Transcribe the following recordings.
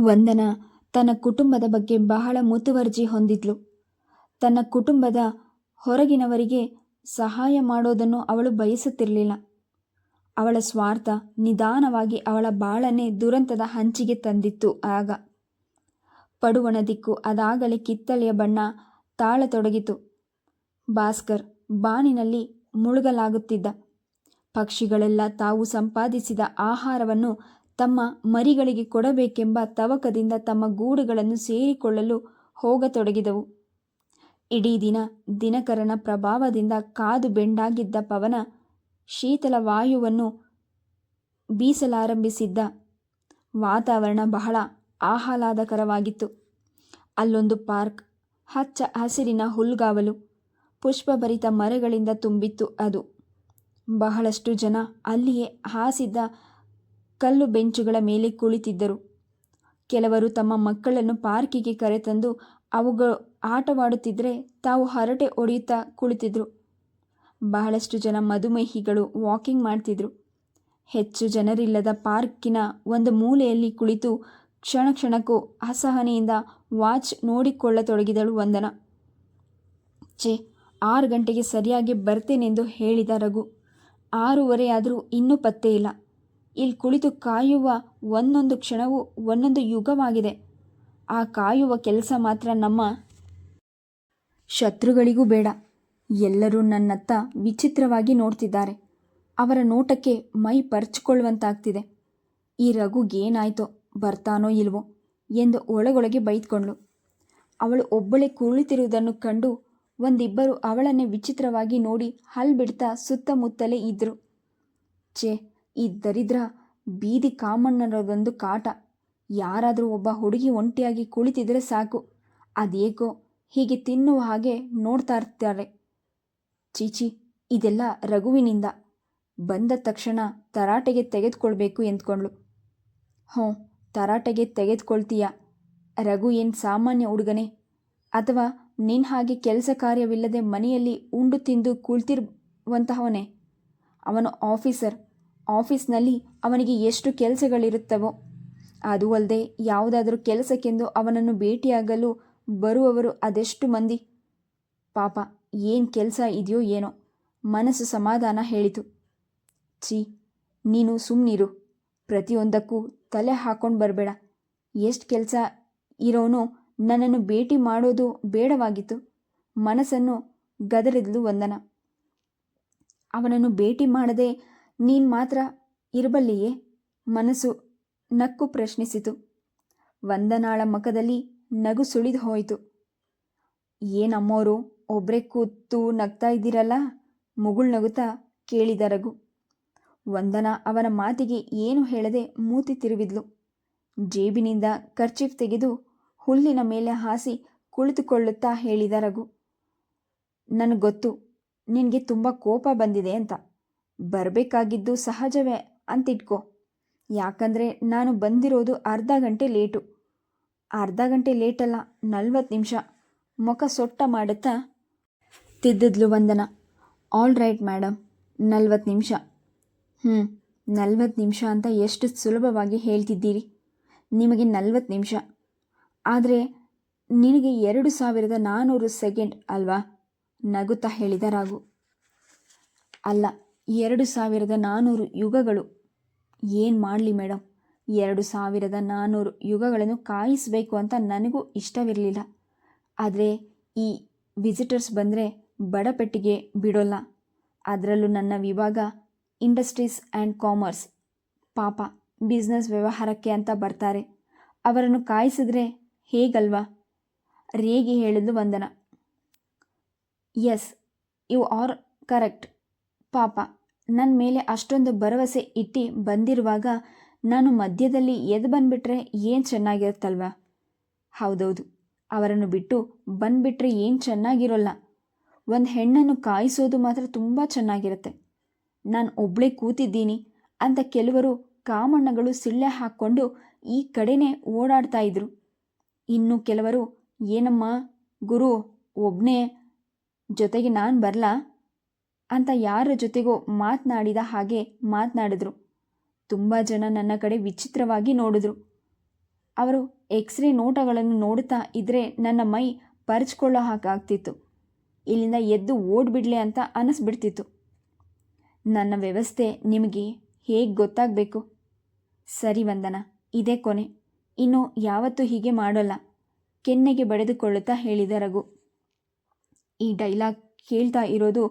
ವಂದನ ತನ್ನ ಕುಟುಂಬದ ಬಗ್ಗೆ ಬಹಳ ಮುತುವರ್ಜಿ ಹೊಂದಿದ್ಲು. ತನ್ನ ಕುಟುಂಬದ ಹೊರಗಿನವರಿಗೆ ಸಹಾಯ ಮಾಡೋದನ್ನು ಅವಳು ಬಯಸುತ್ತಿರಲಿಲ್ಲ. ಅವಳ ಸ್ವಾರ್ಥ ನಿಧಾನವಾಗಿ ಅವಳ ಬಾಳನೆ ದುರಂತದ ಹಂಚಿಗೆ ತಂದಿತ್ತು ಆಗ. ಪಡುವಣ ದಿಕ್ಕು ಅದಾಗಲೇ ಕಿತ್ತಳೆಯ ಬಣ್ಣ ತಾಳತೊಡಗಿತು. ಭಾಸ್ಕರ್ ಬಾನಿನಲ್ಲಿ ಮುಳುಗಲಾಗುತ್ತಿದ್ದ. ಪಕ್ಷಿಗಳೆಲ್ಲ ತಾವು ಸಂಪಾದಿಸಿದ ಆಹಾರವನ್ನು ತಮ್ಮ ಮರಿಗಳಿಗೆ ಕೊಡಬೇಕೆಂಬ ತವಕದಿಂದ ತಮ್ಮ ಗೂಡುಗಳನ್ನು ಸೇರಿಕೊಳ್ಳಲು ಹೋಗತೊಡಗಿದವು. ಇಡೀ ದಿನ ದಿನಕರನ ಪ್ರಭಾವದಿಂದ ಕಾದು ಬೆಂಡಾಗಿದ್ದ ಪವನ ಶೀತಲ ವಾಯುವನ್ನು ಬೀಸಲಾರಂಭಿಸಿದ್ದ. ವಾತಾವರಣ ಬಹಳ ಆಹ್ಲಾದಕರವಾಗಿತ್ತು. ಅಲ್ಲೊಂದು ಪಾರ್ಕ್, ಹಚ್ಚ ಹಸಿರಿನ ಹುಲ್ಗಾವಲು, ಪುಷ್ಪಭರಿತ ಮರಗಳಿಂದ ತುಂಬಿತ್ತು ಅದು. ಬಹಳಷ್ಟು ಜನ ಅಲ್ಲಿಯೇ ಹಾಸಿದ್ದ ಕಲ್ಲು ಬೆಂಚುಗಳ ಮೇಲೆ ಕುಳಿತಿದ್ದರು. ಕೆಲವರು ತಮ್ಮ ಮಕ್ಕಳನ್ನು ಪಾರ್ಕಿಗೆ ಕರೆತಂದು ಅವುಗಳು ಆಟವಾಡುತ್ತಿದ್ದರೆ ತಾವು ಹರಟೆ ಹೊಡೆಯುತ್ತಾ ಕುಳಿತಿದ್ರು. ಬಹಳಷ್ಟು ಜನ ಮಧುಮೇಹಿಗಳು ವಾಕಿಂಗ್ ಮಾಡ್ತಿದ್ರು. ಹೆಚ್ಚು ಜನರಿಲ್ಲದ ಪಾರ್ಕಿನ ಒಂದು ಮೂಲೆಯಲ್ಲಿ ಕುಳಿತು ಕ್ಷಣ ಕ್ಷಣಕ್ಕೂ ಅಸಹನೆಯಿಂದ ವಾಚ್ ನೋಡಿಕೊಳ್ಳತೊಡಗಿದಳು ವಂದನ. ಛೇ, ಆರು ಗಂಟೆಗೆ ಸರಿಯಾಗಿ ಬರ್ತೇನೆಂದು ಹೇಳಿದ ರಘು. ಆರೂವರೆ ಆದರೂ ಇನ್ನೂ ಪತ್ತೆ ಇಲ್ಲ. ಇಲ್ಲಿ ಕುಳಿತು ಕಾಯುವ ಒಂದೊಂದು ಕ್ಷಣವು ಒಂದೊಂದು ಯುಗವಾಗಿದೆ. ಆ ಕಾಯುವ ಕೆಲಸ ಮಾತ್ರ ನಮ್ಮ ಶತ್ರುಗಳಿಗೂ ಬೇಡ. ಎಲ್ಲರೂ ನನ್ನತ್ತ ವಿಚಿತ್ರವಾಗಿ ನೋಡ್ತಿದ್ದಾರೆ. ಅವರ ನೋಟಕ್ಕೆ ಮೈ ಪರ್ಚಿಕೊಳ್ಳುವಂತಾಗ್ತಿದೆ. ಈ ರಘುಗೇನಾಯ್ತೋ ಬರ್ತಾನೋ ಇಲ್ವೋ ಎಂದು ಒಳಗೊಳಗೆ ಬೈದ್ಕೊಂಡ್ಳು. ಅವಳು ಒಬ್ಬಳೇ ಕುಳಿತಿರುವುದನ್ನು ಕಂಡು ಒಂದಿಬ್ಬರು ಅವಳನ್ನೇ ವಿಚಿತ್ರವಾಗಿ ನೋಡಿ ಹಲ್ಬಿಡ್ತಾ ಸುತ್ತಮುತ್ತಲೇ ಇದ್ದರು ಛೇ ಈ ದರಿದ್ರ ಬೀದಿ ಕಾಮಣ್ಣರದೊಂದು ಕಾಟ. ಯಾರಾದರೂ ಒಬ್ಬ ಹುಡುಗಿ ಒಂಟಿಯಾಗಿ ಕುಳಿತಿದ್ರೆ ಸಾಕು. ಅದೇಕೋ ಹೀಗೆ ತಿನ್ನುವ ಹಾಗೆ ನೋಡ್ತಾ ಇರ್ತಾರೆ. ಚೀಚಿ, ಇದೆಲ್ಲ ರಘುವಿನಿಂದ. ಬಂದ ತಕ್ಷಣ ತರಾಟೆಗೆ ತೆಗೆದುಕೊಳ್ಬೇಕು ಎಂದ್ಕೊಂಡ್ಳು. ಹ್ಞೂ, ತರಾಟೆಗೆ ತೆಗೆದುಕೊಳ್ತೀಯ? ರಘು ಏನು ಸಾಮಾನ್ಯ ಹುಡುಗನೇ? ಅಥವಾ ನಿನ್ನ ಹಾಗೆ ಕೆಲಸ ಕಾರ್ಯವಿಲ್ಲದೆ ಮನೆಯಲ್ಲಿ ಉಂಡು ತಿಂದು ಕುಳಿತಿರುವಂತಹವನೇ ಅವನು ಆಫೀಸರ್ ಆಫೀಸ್ನಲ್ಲಿ ಅವನಿಗೆ ಎಷ್ಟು ಕೆಲಸಗಳಿರುತ್ತವೋ, ಅದು ಅಲ್ಲದೆ ಯಾವುದಾದರೂ ಕೆಲಸಕ್ಕೆಂದು ಅವನನ್ನು ಭೇಟಿಯಾಗಲು ಬರುವವರು ಅದೆಷ್ಟು ಮಂದಿ? ಪಾಪ, ಏನು ಕೆಲಸ ಇದೆಯೋ ಏನೋ, ಮನಸ್ಸು ಸಮಾಧಾನ ಹೇಳಿತು. ಚಿ ನೀನು ಸುಮ್ಮನಿರು ಪ್ರತಿಯೊಂದಕ್ಕೂ ತಲೆ ಹಾಕೊಂಡು ಬರಬೇಡ. ಎಷ್ಟು ಕೆಲಸ ಇರೋನು ನನ್ನನ್ನು ಭೇಟಿ ಮಾಡೋದು ಬೇಡವಾಗಿತ್ತು. ಮನಸ್ಸನ್ನು ಗದರಿದ್ಲು ವಂದನ. ಅವನನ್ನು ಭೇಟಿ ಮಾಡದೆ ನೀನು ಮಾತ್ರ ಇರಬಲ್ಲಿಯೇ? ಮನಸ್ಸು ನಕ್ಕು ಪ್ರಶ್ನಿಸಿತು. ವಂದನಾಳ ಮುಖದಲ್ಲಿ ನಗು ಸುಳಿದು ಹೋಯಿತು. ಏನಮ್ಮೋರು ಒಬ್ಬರೇ ಕೂತು ನಗ್ತಾ ಇದ್ದೀರಲ್ಲ? ಮುಗುಳ್ ನಗುತ್ತಾ ಕೇಳಿದ ರಘು. ವಂದನ ಅವನ ಮಾತಿಗೆ ಏನು ಹೇಳದೆ ಮೂತಿ ತಿರುವಿದ್ಲು. ಜೇಬಿನಿಂದ ಕರ್ಚೀಫ್ ತೆಗೆದು ಹುಲ್ಲಿನ ಮೇಲೆ ಹಾಸಿ ಕುಳಿತುಕೊಳ್ಳುತ್ತಾ ಹೇಳಿದ ರಘು. ನನಗೆ ಗೊತ್ತು, ನಿನಗೆ ತುಂಬ ಕೋಪ ಬಂದಿದೆ ಅಂತ. ಬರಬೇಕಾಗಿದ್ದು ಸಹಜವೇ ಅಂತಿಟ್ಕೋ. ಯಾಕಂದರೆ ನಾನು ಬಂದಿರೋದು ಅರ್ಧ ಗಂಟೆ ಲೇಟು. ಅರ್ಧ ಗಂಟೆ ಲೇಟಲ್ಲ, ನಲ್ವತ್ತು ನಿಮಿಷ. ಮುಖ ಸೊಟ್ಟ ಮಾಡುತ್ತಾ? ತಿದ್ದಿದ್ಲು ವಂದನ. ಆಲ್ ರೈಟ್ ಮೇಡಮ್ ನಲ್ವತ್ತು ನಿಮಿಷ. ಹ್ಞೂ ನಲ್ವತ್ತು ನಿಮಿಷ ಅಂತ ಎಷ್ಟು ಸುಲಭವಾಗಿ ಹೇಳ್ತಿದ್ದೀರಿ. ನಿಮಗೆ ನಲ್ವತ್ತು ನಿಮಿಷ. ಆದರೆ ನಿನಗೆ ಎರಡು ಸಾವಿರದ ನಾನ್ನೂರು ಸೆಕೆಂಡ್ ಅಲ್ವಾ? ನಗುತ್ತಾ ಹೇಳಿದ ರಾಗು ಅಲ್ಲ ಎರಡು ಸಾವಿರದ ನಾನ್ನೂರು ಯುಗಗಳು. ಏನು ಮಾಡಲಿ ಮೇಡಮ್ ಎರಡು ಸಾವಿರದ ನಾನ್ನೂರು ಯುಗಗಳನ್ನು ಕಾಯಿಸಬೇಕು ಅಂತ ನನಗೂ ಇಷ್ಟವಿರಲಿಲ್ಲ. ಆದರೆ ಈ ವಿಸಿಟರ್ಸ್ ಬಂದರೆ ಬಡಪೆಟ್ಟಿಗೆ ಬಿಡೋಲ್ಲ. ಅದರಲ್ಲೂ ನನ್ನ ವಿಭಾಗ ಇಂಡಸ್ಟ್ರೀಸ್ ಆ್ಯಂಡ್ ಕಾಮರ್ಸ್. ಪಾಪ ಬಿಸ್ನೆಸ್ ವ್ಯವಹಾರಕ್ಕೆ ಅಂತ ಬರ್ತಾರೆ. ಅವರನ್ನು ಕಾಯಿಸಿದ್ರೆ ಹೇಗಲ್ವಾ? ರೇಗಿ ಹೇಳಿದ್ಲು Vandana. Yes, you are correct. ಪಾಪ ನನ್ನ ಮೇಲೆ ಅಷ್ಟೊಂದು ಭರವಸೆ ಇಟ್ಟು ಬಂದಿರುವಾಗ ನಾನು ಮಧ್ಯದಲ್ಲಿ ಎದ್ದು ಬಂದುಬಿಟ್ರೆ ಏನು ಚೆನ್ನಾಗಿರುತ್ತಲ್ವಾ? ಹೌದೌದು. ಅವರನ್ನು ಬಿಟ್ಟು ಬಂದುಬಿಟ್ರೆ ಏನು ಚೆನ್ನಾಗಿರೋಲ್ಲ. ಒಂದು ಹೆಣ್ಣನ್ನು ಕಾಯಿಸೋದು ಮಾತ್ರ ತುಂಬ ಚೆನ್ನಾಗಿರುತ್ತೆ. ನಾನು ಒಬ್ಬಳೇ ಕೂತಿದ್ದೀನಿ ಅಂತ ಕೆಲವರು ಕಾಮಣ್ಣಗಳು ಸಿಳ್ಳೆ ಹಾಕ್ಕೊಂಡು ಈ ಕಡೆನೇ ಓಡಾಡ್ತಾ ಇದ್ರು. ಇನ್ನು ಕೆಲವರು, ಏನಮ್ಮ, ಗುರು ಒಬ್ಬನೇ ಜೊತೆಗೆ ನಾನು ಬರಲಾ? ಅಂತ ಯಾರ ಜೊತೆಗೋ ಮಾತನಾಡಿದ ಹಾಗೆ ಮಾತನಾಡಿದ್ರು. ತುಂಬ ಜನ ನನ್ನ ಕಡೆ ವಿಚಿತ್ರವಾಗಿ ನೋಡಿದ್ರು. ಅವರು ಎಕ್ಸ್ರೇ ನೋಟಗಳನ್ನು ನೋಡುತ್ತಾ ಇದ್ದರೆ ನನ್ನ ಮೈ ಪರಚ್ಕೊಳ್ಳೋ ಹಾಗಾಗ್ತಿತ್ತು. ಇಲ್ಲಿಂದ ಎದ್ದು ಓಡ್ಬಿಡ್ಲೆ ಅಂತ ಅನ್ನಿಸ್ಬಿಡ್ತಿತ್ತು ನನ್ನ ವ್ಯವಸ್ಥೆ ನಿಮಗೆ ಹೇಗೆ ಗೊತ್ತಾಗಬೇಕು? ಸರಿ ವಂದನ, ಇದೇ ಕೊನೆ. ಇನ್ನು ಯಾವತ್ತೂ ಹೀಗೆ ಮಾಡೋಲ್ಲ. ಕೆನ್ನೆಗೆ ಬಡೆದುಕೊಳ್ಳುತ್ತಾ ಹೇಳಿದ ರಘು. ಈ ಡೈಲಾಗ್ ಕೇಳ್ತಾ ಇರೋದು